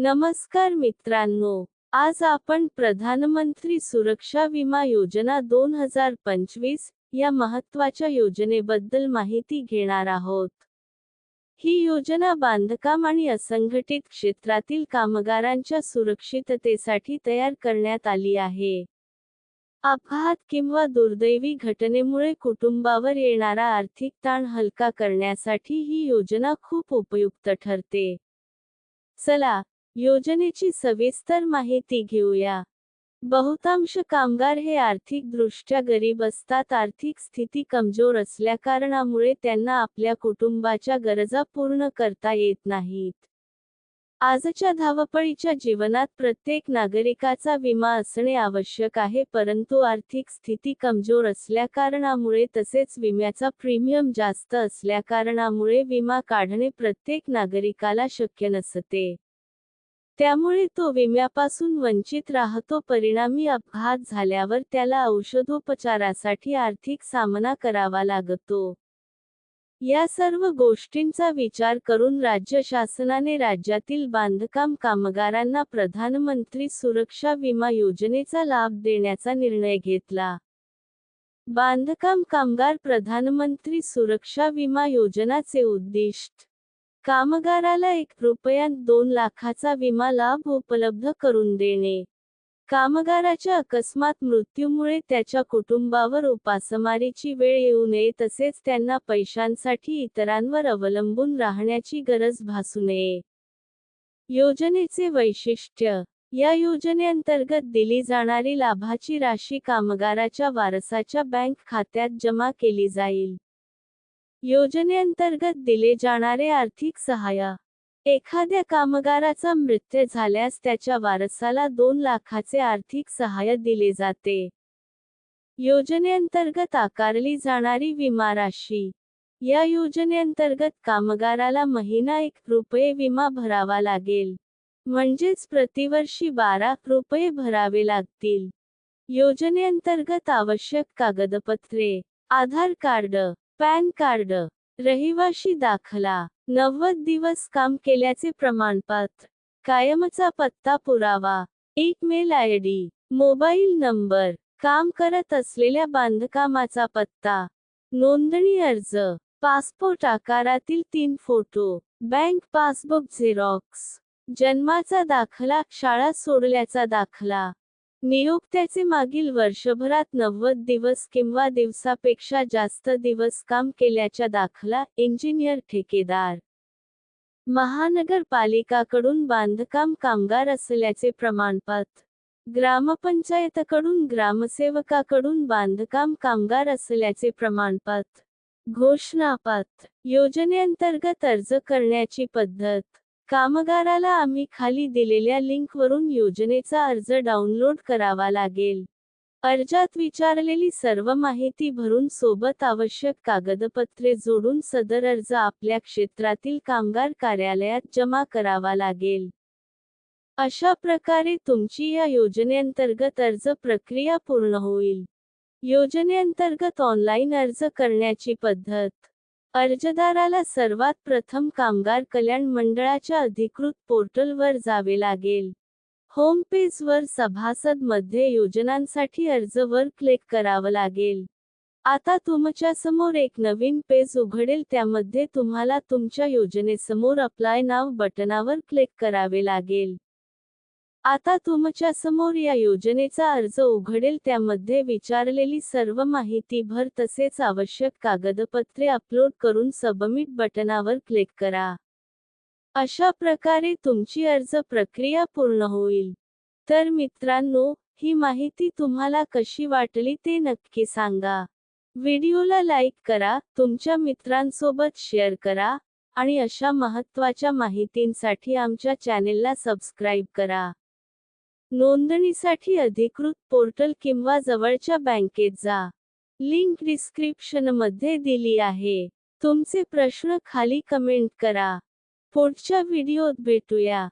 नमस्कार मित्रांनो आज आपण प्रधानमंत्री सुरक्षा विमा योजना दोन हजार पंचवीस या महत्त्वाच्या योजनेबद्दल माहिती घेणार आहोत. ही योजना बांधकाम आणि असंघटित क्षेत्रातील कामगारांच्या सुरक्षिततेसाठी तयार करण्यात आली आहे. अपघात किंवा दुर्दैवी घटनेमुळे कुटुंबावर येणारा आर्थिक ताण हलका करण्यासाठी ही योजना खूप उपयुक्त ठरते. चला योजनेची सविस्तर माहिती घेऊया. बहुतांश कामगार हे आर्थिकदृष्ट्या गरीब असतात. आर्थिक स्थिती कमजोर असल्या कारणामुळे त्यांना आपल्या कुटुंबाच्या गरजा पूर्ण करता येत नाहीत. आजच्या धावपळीच्या जीवनात प्रत्येक नागरिकाचा विमा असणे आवश्यक आहे परंतु आर्थिक स्थिती कमजोर असल्या कारणामुळे तसेच विम्याचा प्रीमियम जास्त असल्या कारणामुळे विमा काढणे प्रत्येक नागरिकाला शक्य नसते. त्यामुळे तो विम्यापासून वंचित राहतो. परिणामी अपघात झाल्यावर त्याला औषधोपचारासाठी आर्थिक सामना करावा लागतो. या सर्व गोष्टींचा विचार करून राज्य शासनाने राज्यातील बांधकाम कामगारांना प्रधानमंत्री सुरक्षा विमा योजनेचा लाभ देण्याचा निर्णय घेतला. बांधकाम कामगार प्रधानमंत्री सुरक्षा विमा योजनाचे उद्दिष्ट कामगाराला एक रुपयात दोन लाखाचा विमा लाभ उपलब्ध करून देणे. कामगाराच्या अकस्मात मृत्यूमुळे त्याच्या कुटुंबावर उपासमारीची वेळ येऊ नये तसेच त्यांना पैशांसाठी इतरांवर अवलंबून राहण्याची गरज भासू नये. योजनेचे वैशिष्ट्य. या योजनेअंतर्गत दिली जाणारी लाभाची राशी कामगाराच्या वारसाच्या बँक खात्यात जमा केली जाईल. योजनेअंतर्गत दिले जाणारे आर्थिक सहाय्य. एखाद्या कामगाराचा मृत्यू झाल्यास त्याच्या वारसाला दोन लाखाचे आर्थिक सहाय्य दिले जाते. योजनेअंतर्गत आकारली जाणारी विमा राशी. या योजनेअंतर्गत कामगाराला महिना एक रुपये विमा भरावा लागेल. म्हणजेच प्रतिवर्षी बारा रुपये भरावे लागतील. योजनेअंतर्गत आवश्यक कागदपत्रे आधार कार्ड पॅन कार्ड. रहिवाशी दाखला. नव्वद दिवस काम केल्याचे प्रमाणपत्र. कायमचा पत्ता पुरावा. एक mail I D. Mobile number. काम करत असलेल्या बांधकामाचा पत्ता. नोंदणी अर्ज. पासपोर्ट आकारातील तीन फोटो. Bank passbook Xerox. जन्माचा दाखला. शाळा सोडल्याचा दाखला. नियोक्त्याचे मागील वर्षभरात नव्वद दिवस किंवा दिवसापेक्षा जास्त दिवस काम केल्याच्या दाखला इंजिनियर ठेकेदार. महानगरपालिकाकडून बांधकाम कामगार असल्याचे प्रमाणपत्र ग्रामपंचायतकडून ग्रामसेवकाकडून बांधकाम कामगार असल्याचे प्रमाणपत्र घोषणापत्र योजनेअंतर्गत अर्ज करण्याची पद्धत. कामगाराला आम्ही खाली दिलेल्या लिंकवरून योजनेचा अर्ज डाउनलोड करावा लागेल. अर्जात विचारलेली सर्व माहिती भरून सोबत आवश्यक कागदपत्रे जोडून सदर अर्ज आपल्या क्षेत्रातील कामगार कार्यालयात जमा करावा लागेल. अशा प्रकारे तुमची या योजनेअंतर्गत अर्ज प्रक्रिया पूर्ण होईल. योजनेअंतर्गत ऑनलाईन अर्ज करण्याची पद्धत. अर्जदाराला सर्वात प्रथम कामगार कल्याण मंडळाच्या अधिकृत पोर्टलवर जावे लागेल. होम पेजवर सभासदमध्ये योजनांसाठी अर्जवर क्लिक करावं लागेल. आता तुमच्यासमोर एक नवीन पेज उघडेल त्यामध्ये तुम्हाला तुमच्या योजनेसमोर अप्लाय नाव बटनावर क्लिक करावे लागेल. आता तुमच्यासमोर या योजनेचा अर्ज उघडेल. त्यामध्ये विचारलेली सर्व माहिती भर तसेच आवश्यक कागदपत्रे अपलोड करून सबमिट बटनावर क्लिक करा. अशा प्रकारे तुमची अर्ज प्रक्रिया पूर्ण होईल. तर मित्रांनो ही माहिती तुम्हाला कशी वाटली ते नक्की सांगा. व्हिडिओला लाईक करा तुमच्या मित्रांसोबत शेअर करा आणि अशा महत्त्वाच्या माहितींसाठी आमच्या चॅनेलला सबस्क्राईब करा. नोंदणीसाठी अधिकृत पोर्टल किंवा जवळच्या बँकेत जा. लिंक डिस्क्रिप्शनमध्ये दिली आहे. तुमचे प्रश्न खाली कमेंट करा. पुढच्या व्हिडिओत भेटूया.